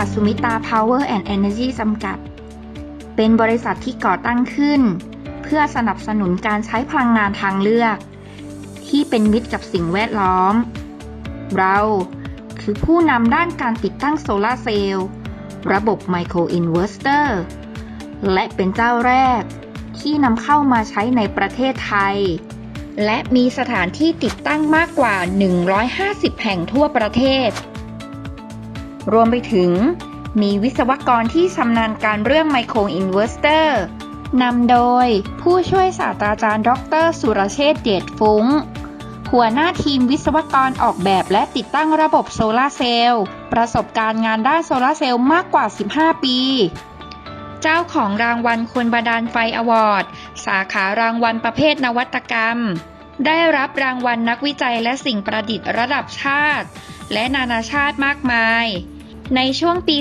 ษัทสุมิตา Power and Energy จำกัด เป็นบริษัทที่ก่อตั้งขึ้น เพื่อสนับสนุนการใช้พลังงานทางเลือก ที่เป็นมิตรกับสิ่งแวดล้อม เราคือผู้นำด้านการติดตั้งโซลาร์เซลล์ระบบไมโครอินเวอร์สเตอร์และเป็นเจ้าแรกที่นำเข้ามาใช้ในประเทศไทย และมีสถานที่ติดตั้งมากกว่า 150 แห่งทั่วประเทศ รวมไปถึง มีวิศวกรที่ชำนาญการเรื่องไมโครอินเวสเตอร์นำโดยผู้ช่วยศาสตราจารย์ ดร สุรเชษเดชฟุ้ง หัวหน้าทีมวิศวกรออกแบบและติดตั้งระบบโซลาร์เซลล์ ประสบการณ์งานด้านโซลาร์เซลล์มากกว่า 15 ปี เจ้าของรางวัลคนบาดาลไฟอวอร์ด สาขารางวัลประเภทนวัตกรรม ได้รับรางวัลนักวิจัยและสิ่งประดิษฐ์ระดับชาติ และนานาชาติมากมาย ในช่วงปี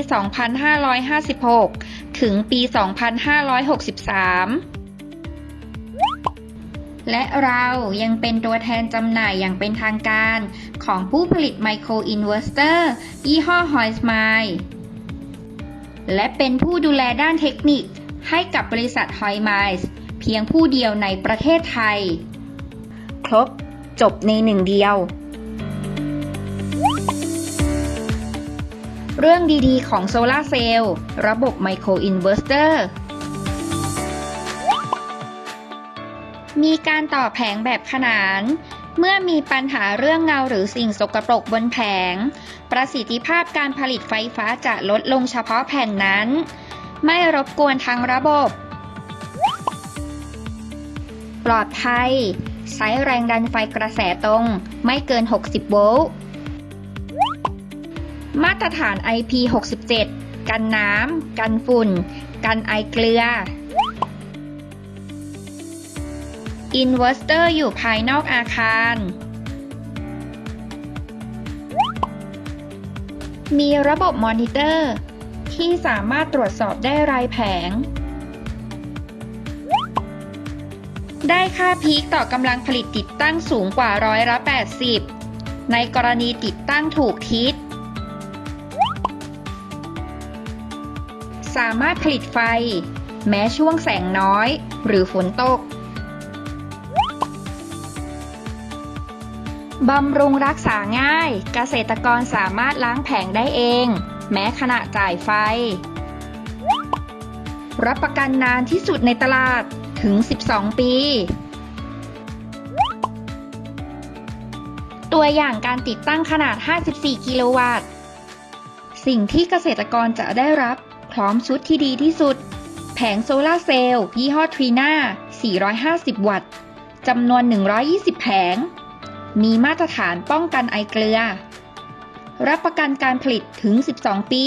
2556 ถึงปี 2563และเรายังเป็นตัวแทนจำหน่ายอย่างเป็นทางการของผู้ผลิตไมโครอินเวอร์สเตอร์ยี่ห้อ h o i s m i และเป็นผู้ดูแลด้านเทคนิคให้กับบริษัท h o i m i เพียงผู้เดียวในประเทศไทย ครบ จบในหนึ่งเดียว เรื่องดีๆ ของโซลาเซลล์ระบบไมโครอินเวอร์สเตอร์มีการต่อแผงแบบขนาน เมื่อมีปัญหาเรื่องเงาหรือสิ่งสกปรกบนแผง ประสิทธิภาพการผลิตไฟฟ้าจะลดลงเฉพาะแผ่นนั้น ไม่รบกวนทางระบบ ปลอดภัย ใช้แรงดันไฟกระแสตรง ไม่เกิน 60 โวลต์ มาตรฐาน IP67 กันน้ำ กันฝุ่น กันไอเกลือ อินเวอร์สเตอร์อยู่ภายนอกอาคาร มีระบบมอนิเตอร์ ที่สามารถตรวจสอบได้รายแผง ได้ค่าพีคต่อกำลังผลิตติดตั้งสูงกว่าร้อยละ 80 ในกรณีติดตั้งถูกทิศ สามารถผลิตไฟ แม้ช่วงแสงน้อย หรือฝนตกบำรุงรักษาง่าย เกษตรกรสามารถล้างแผงได้เอง แม้ขณะจ่ายไฟ รับประกันนานที่สุดในตลาดถึง 12 ปี ตัวอย่างการติดตั้งขนาด 54 กิโลวัตต์ สิ่งที่เกษตรกรจะได้รับ พร้อมชุดที่ดีที่สุด แผงโซลาร์เซลล์ยี่ห้อทรีน่า450 วัตต์จำนวน 120 แผง มีมาตรฐานป้องกันไอเกลือ รับประกันการผลิตถึง 12 ปี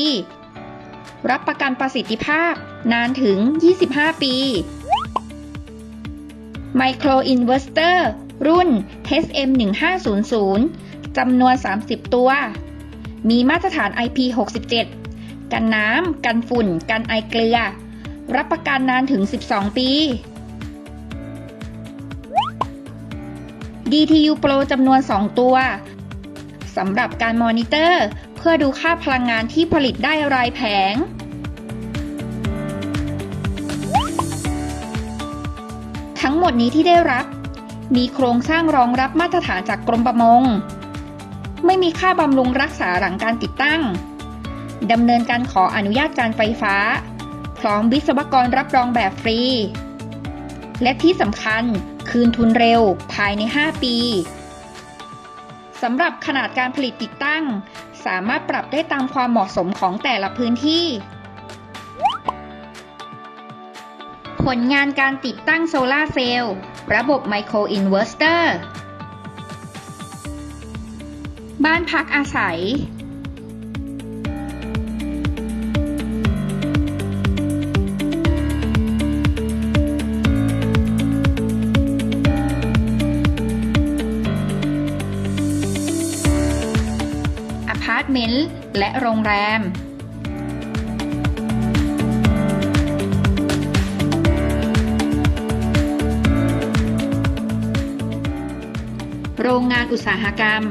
รับประกันประสิทธิภาพนานถึง 25 ปีไมโครอินเวอร์สเตอร์รุ่น SM1500 จำนวน 30 ตัว มีมาตรฐาน IP67 กันน้ำ กันฝุ่น กันไอเกลือ รับประกันนานถึง 12 ปี DTU Pro จำนวน 2 ตัวสำหรับการมอนิเตอร์ เพื่อดูค่าพลังงานที่ผลิตได้รายแผง ทั้งหมดนี้ที่ได้รับ มีโครงสร้างรองรับมาตรฐานจากกรมประมง ไม่มีค่าบำรุงรักษาหลังการติดตั้ง ดำเนินการขออนุญาตการไฟฟ้า พร้อมวิศวกรรับรองแบบฟรี และที่สำคัญคืนทุนเร็วภายใน 5 ปีสำหรับขนาดการผลิตติดตั้ง สามารถปรับได้ตามความเหมาะสมของแต่ละพื้นที่ ผลงานการติดตั้งโซลาร์เซลล์ระบบไมโครอินเวอร์สเตอร์ บ้านพักอาศัย เมนต์และโรงแรม โรงงานอุตสาหกรรม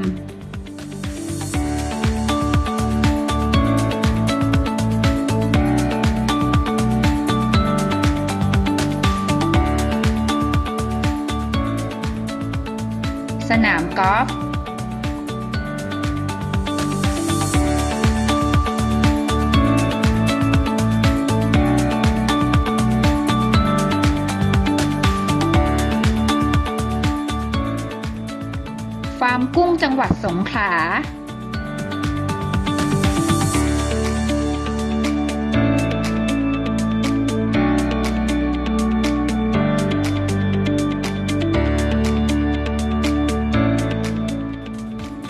าร์มกุ้งจังหวัดสงขลา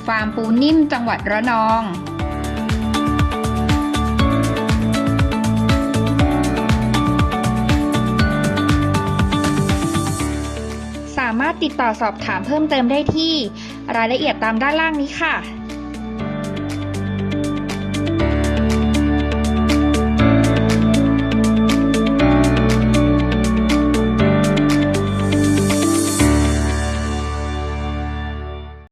ฟาร์มปูนิ่มจังหวัดระนอง สามารถติดต่อสอบถามเพิ่มเติมได้ที่ รายละเอียดตามด้านล่างนี้ค่ะ